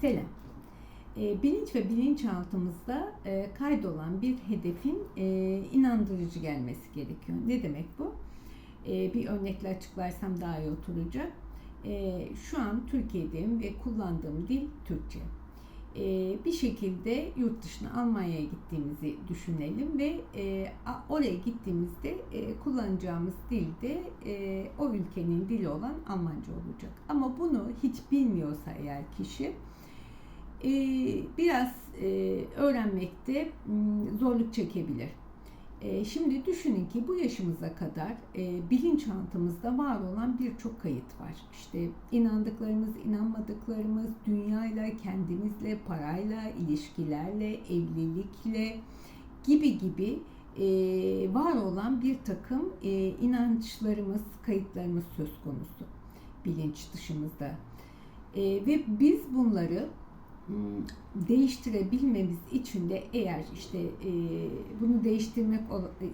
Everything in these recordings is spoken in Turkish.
Selam. E, bilinç ve bilinçaltımızda e, kaydolan bir hedefin e, inandırıcı gelmesi gerekiyor. Ne demek bu? E, bir örnekle açıklarsam daha iyi oturacak. E, şu an Türkiye'deyim ve kullandığım dil Türkçe. Bir şekilde yurt dışına Almanya'ya gittiğimizi düşünelim ve oraya gittiğimizde kullanacağımız dil de o ülkenin dili olan Almanca olacak. Ama bunu hiç bilmiyorsa eğer kişi e, biraz e, öğrenmekte m, zorluk çekebilir. E, şimdi düşünün ki bu yaşımıza kadar e, bilinçaltımızda var olan birçok kayıt var. İşte inandıklarımız, inanmadıklarımız, dünyayla, kendimizle, parayla, ilişkilerle, evlilikle gibi gibi e, var olan bir takım e, inançlarımız, kayıtlarımız söz konusu bilinç dışımızda. E, ve biz bunları Hmm, değiştirebilmemiz için de eğer işte e, bunu değiştirmek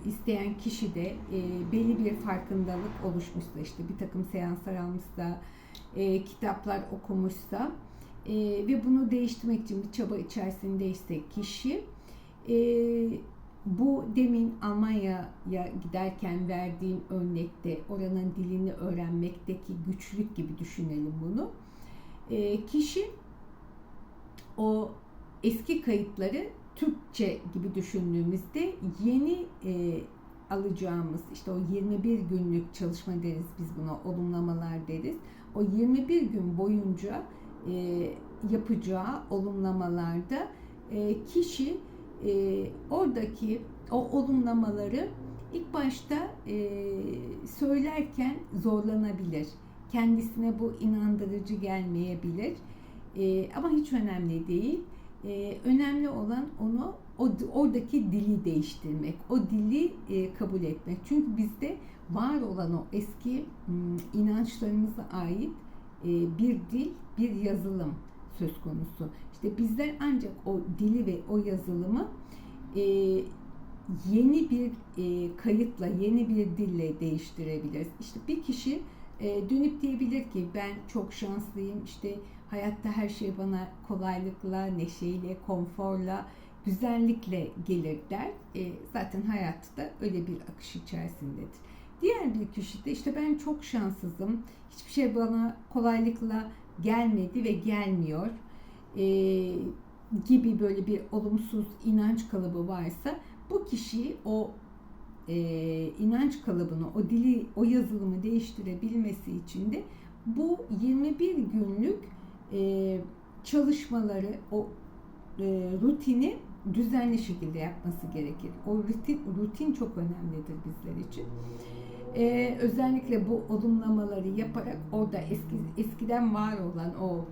isteyen kişi de e, belli bir farkındalık oluşmuşsa işte bir takım seanslar almışsa e, kitaplar okumuşsa e, ve bunu değiştirmek için bir çaba içerisindeyse kişi e, bu demin Almanya'ya giderken verdiğim örnekte oranın dilini öğrenmekteki güçlük gibi düşünelim bunu. E, kişi o eski kayıtları Türkçe gibi düşündüğümüzde yeni e, alacağımız işte o 21 günlük çalışma deriz biz buna olumlamalar deriz. O 21 gün boyunca e, yapacağı olumlamalarda e, kişi e, oradaki o olumlamaları ilk başta e, söylerken zorlanabilir. Kendisine bu inandırıcı gelmeyebilir e, ama hiç önemli değil. E, önemli olan onu o oradaki dili değiştirmek, o dili e, kabul etmek. Çünkü bizde var olan o eski m, inançlarımıza ait e, bir dil, bir yazılım söz konusu. İşte bizler ancak o dili ve o yazılımı e, yeni bir e, kayıtla, yeni bir dille değiştirebiliriz. İşte bir kişi e, dönüp diyebilir ki ben çok şanslıyım, işte Hayatta her şey bana kolaylıkla, neşeyle, konforla, güzellikle gelir der. E, zaten hayatta öyle bir akış içerisindedir. Diğer bir kişi de işte ben çok şanssızım, hiçbir şey bana kolaylıkla gelmedi ve gelmiyor e, gibi böyle bir olumsuz inanç kalıbı varsa bu kişi o e, inanç kalıbını, o dili, o yazılımı değiştirebilmesi için de bu 21 günlük e, çalışmaları, o e, rutini düzenli şekilde yapması gerekir. O rutin, rutin çok önemlidir bizler için. Ee, özellikle bu olumlamaları yaparak orada eski eskiden var olan o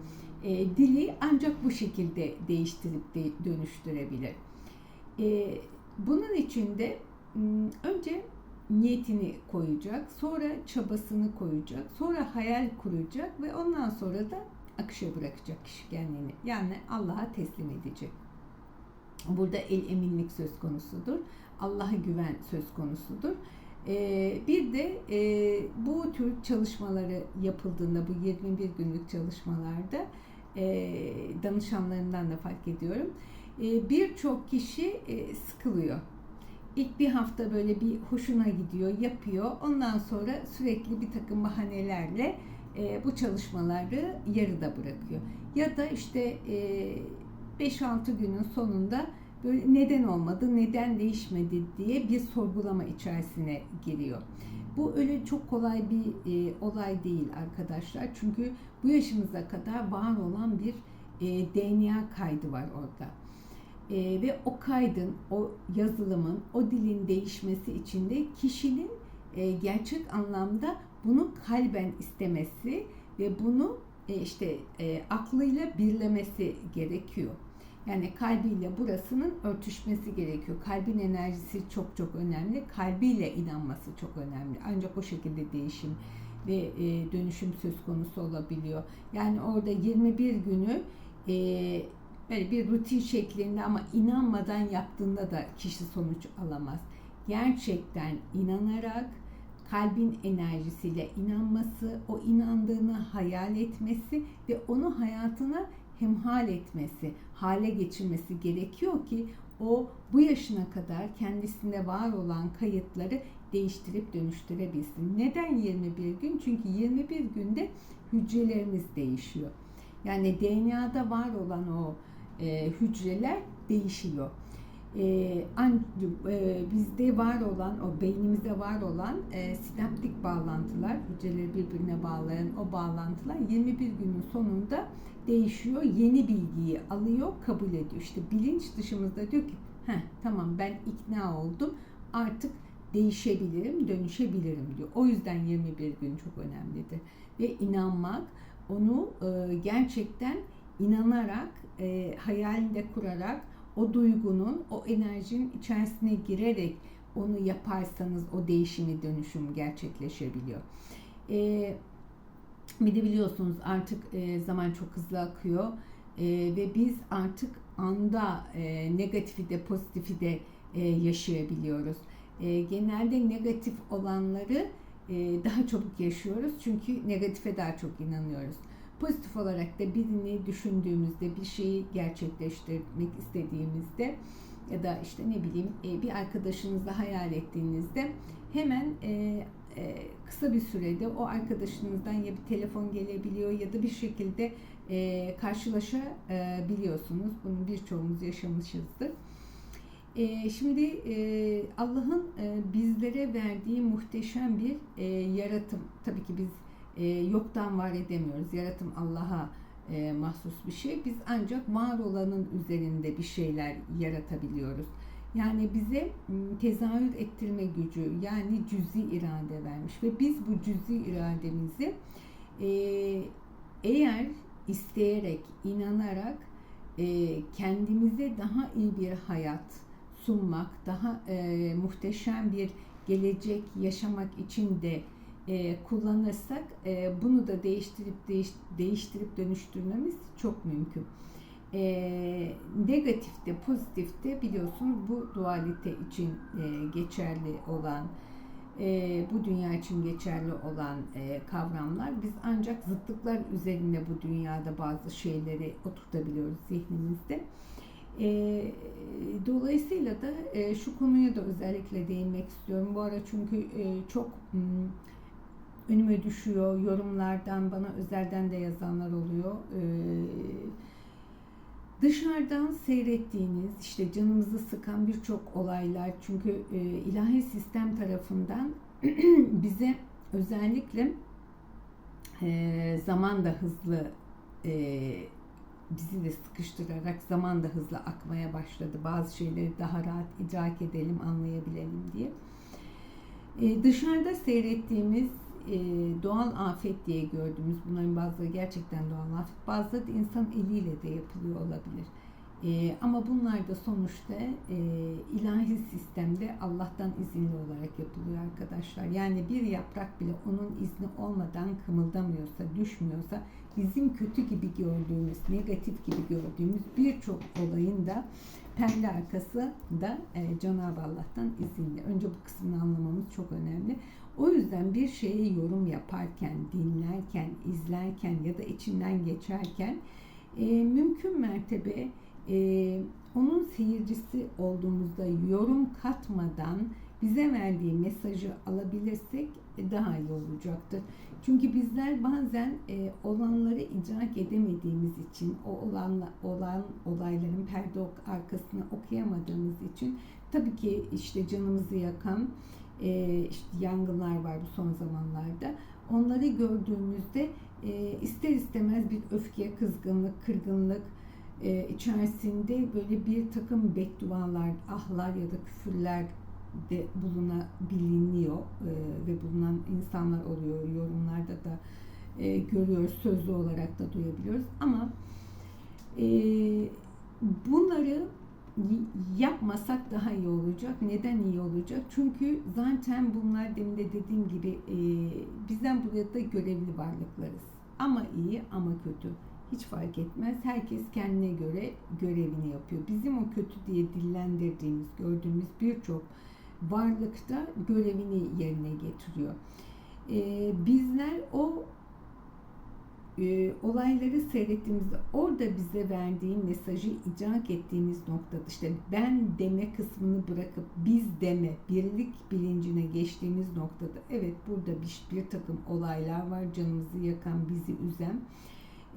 e, dili ancak bu şekilde değiştirip de, dönüştürebilir. E, bunun için de önce niyetini koyacak, sonra çabasını koyacak, sonra hayal kuracak ve ondan sonra da akışa bırakacak kişi kendini. Yani Allah'a teslim edecek. Burada el eminlik söz konusudur. Allah'a güven söz konusudur. Ee, bir de e, bu tür çalışmaları yapıldığında bu 21 günlük çalışmalarda e, danışanlarından da fark ediyorum. E, Birçok kişi e, sıkılıyor. İlk bir hafta böyle bir hoşuna gidiyor, yapıyor. Ondan sonra sürekli bir takım bahanelerle e, bu çalışmaları yarıda bırakıyor. Ya da işte e, 5-6 günün sonunda böyle neden olmadı, neden değişmedi diye bir sorgulama içerisine giriyor. Bu öyle çok kolay bir e, olay değil arkadaşlar. Çünkü bu yaşımıza kadar var olan bir e, DNA kaydı var orada. E, ve o kaydın, o yazılımın, o dilin değişmesi için de kişinin e, gerçek anlamda bunu kalben istemesi ve bunu e, işte e, aklıyla birlemesi gerekiyor. Yani kalbiyle burasının örtüşmesi gerekiyor. Kalbin enerjisi çok çok önemli. Kalbiyle inanması çok önemli. Ancak o şekilde değişim ve e, dönüşüm söz konusu olabiliyor. Yani orada 21 günü böyle bir rutin şeklinde ama inanmadan yaptığında da kişi sonuç alamaz. Gerçekten inanarak kalbin enerjisiyle inanması, o inandığını hayal etmesi ve onu hayatına hemhal etmesi, hale geçirmesi gerekiyor ki o bu yaşına kadar kendisinde var olan kayıtları değiştirip dönüştürebilsin. Neden 21 gün? Çünkü 21 günde hücrelerimiz değişiyor. Yani DNA'da var olan o e, hücreler değişiyor. E, an, e, bizde var olan, o beynimizde var olan e, sinaptik bağlantılar, hücreleri birbirine bağlayan o bağlantılar 21 günün sonunda değişiyor. Yeni bilgiyi alıyor, kabul ediyor. İşte bilinç dışımızda diyor ki, Heh, tamam ben ikna oldum, artık değişebilirim, dönüşebilirim diyor. O yüzden 21 gün çok önemlidir. Ve inanmak, onu e, gerçekten inanarak, e, hayalinde kurarak, o duygunun, o enerjinin içerisine girerek onu yaparsanız o değişimi, dönüşüm gerçekleşebiliyor. E, bir de biliyorsunuz artık e, zaman çok hızlı akıyor e, ve biz artık anda e, negatifi de pozitifi de e, yaşayabiliyoruz. E, genelde negatif olanları e, daha çabuk yaşıyoruz çünkü negatife daha çok inanıyoruz. Pozitif olarak da birini düşündüğümüzde, bir şeyi gerçekleştirmek istediğimizde ya da işte ne bileyim e, bir arkadaşınızla hayal ettiğinizde hemen e, e, kısa bir sürede o arkadaşınızdan ya bir telefon gelebiliyor ya da bir şekilde karşılaşabiliyorsunuz. Bunu birçoğumuz yaşamışızdır. Şimdi Allah'ın bizlere verdiği muhteşem bir yaratım. Tabii ki biz e, yoktan var edemiyoruz. Yaratım Allah'a e, mahsus bir şey. Biz ancak var olanın üzerinde bir şeyler yaratabiliyoruz. Yani bize tezahür ettirme gücü yani cüzi irade vermiş ve biz bu cüzi irademizi e, eğer isteyerek, inanarak e, kendimize daha iyi bir hayat sunmak, daha e, muhteşem bir gelecek yaşamak için de e, kullanırsak e, bunu da değiştirip değiş, değiştirip dönüştürmemiz çok mümkün. E, negatifte, pozitifte biliyorsunuz bu dualite için e, geçerli olan, e, bu dünya için geçerli olan e, kavramlar. Biz ancak zıtlıklar üzerinde bu dünyada bazı şeyleri oturtabiliyoruz zihnimizde. E, dolayısıyla da e, şu konuya da özellikle değinmek istiyorum. Bu ara çünkü e, çok m, önüme düşüyor. Yorumlardan bana özelden de yazanlar oluyor. E, dışarıdan seyrettiğiniz, işte canımızı sıkan birçok olaylar çünkü e, ilahi sistem tarafından bize özellikle e, zaman da hızlı e, bizi de sıkıştırarak zaman da hızlı akmaya başladı. Bazı şeyleri daha rahat idrak edelim, anlayabilelim diye. E, dışarıda seyrettiğimiz e, doğal afet diye gördüğümüz bunların bazıları gerçekten doğal afet, bazıları da insan eliyle de yapılıyor olabilir. E, ama bunlar da sonuçta e, ilahi sistemde Allah'tan izinli olarak yapılıyor arkadaşlar. Yani bir yaprak bile onun izni olmadan kımıldamıyorsa, düşmüyorsa bizim kötü gibi gördüğümüz, negatif gibi gördüğümüz birçok olayın da perde arkası da e, Cenab-ı Allah'tan izinli. Önce bu kısmını anlamamız çok önemli. O yüzden bir şeye yorum yaparken, dinlerken, izlerken ya da içinden geçerken e, mümkün mertebe e, onun seyircisi olduğumuzda yorum katmadan bize verdiği mesajı alabilirsek daha iyi olacaktır. Çünkü bizler bazen e, olanları idrak edemediğimiz için, o olan, olan olayların perde arkasını okuyamadığımız için tabii ki işte canımızı yakan e, işte yangınlar var bu son zamanlarda. Onları gördüğümüzde e, ister istemez bir öfke, kızgınlık, kırgınlık e, içerisinde böyle bir takım beddualar, ahlar ya da küfürler de bulunabiliyor e, ve bulunan insanlar oluyor. Yorumlarda da e, görüyoruz, sözlü olarak da duyabiliyoruz. Ama e, bunları yapmasak daha iyi olacak. Neden iyi olacak? Çünkü zaten bunlar demin de dediğim gibi e, bizden burada görevli varlıklarız. Ama iyi ama kötü. Hiç fark etmez. Herkes kendine göre görevini yapıyor. Bizim o kötü diye dillendirdiğimiz, gördüğümüz birçok varlıkta görevini yerine getiriyor. E, bizler o e, olayları seyrettiğimizde orada bize verdiği mesajı icrak ettiğimiz noktada işte ben deme kısmını bırakıp biz deme, birlik bilincine geçtiğimiz noktada evet burada bir, bir takım olaylar var canımızı yakan, bizi üzen.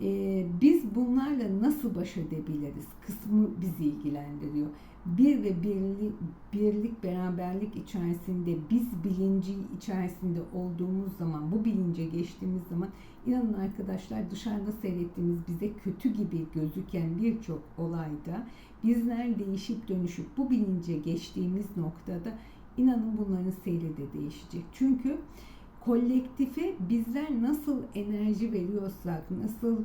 E, biz bunlarla nasıl baş edebiliriz kısmı bizi ilgilendiriyor. Bir ve birlik, birlik, beraberlik içerisinde biz bilinci içerisinde olduğumuz zaman, bu bilince geçtiğimiz zaman İnanın arkadaşlar dışarıda seyrettiğimiz bize kötü gibi gözüken birçok olayda bizler değişip dönüşüp bu bilince geçtiğimiz noktada inanın bunların seyri de değişecek. Çünkü kolektife bizler nasıl enerji veriyorsak, nasıl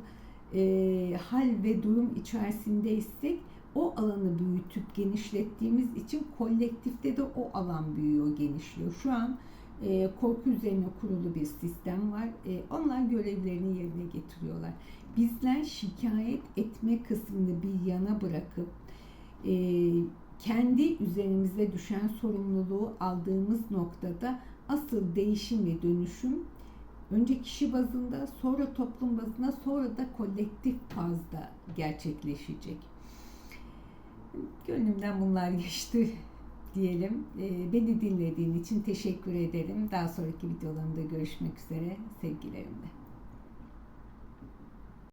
e, hal ve durum içerisindeysek o alanı büyütüp genişlettiğimiz için kolektifte de o alan büyüyor, genişliyor. Şu an e, korku üzerine kurulu bir sistem var. E, onlar görevlerini yerine getiriyorlar. Bizler şikayet etme kısmını bir yana bırakıp e, kendi üzerimize düşen sorumluluğu aldığımız noktada asıl değişim ve dönüşüm önce kişi bazında, sonra toplum bazında, sonra da kolektif fazda gerçekleşecek. Gönlümden bunlar geçti diyelim. E, beni dinlediğin için teşekkür ederim. Daha sonraki videolarımda görüşmek üzere. Sevgilerimle.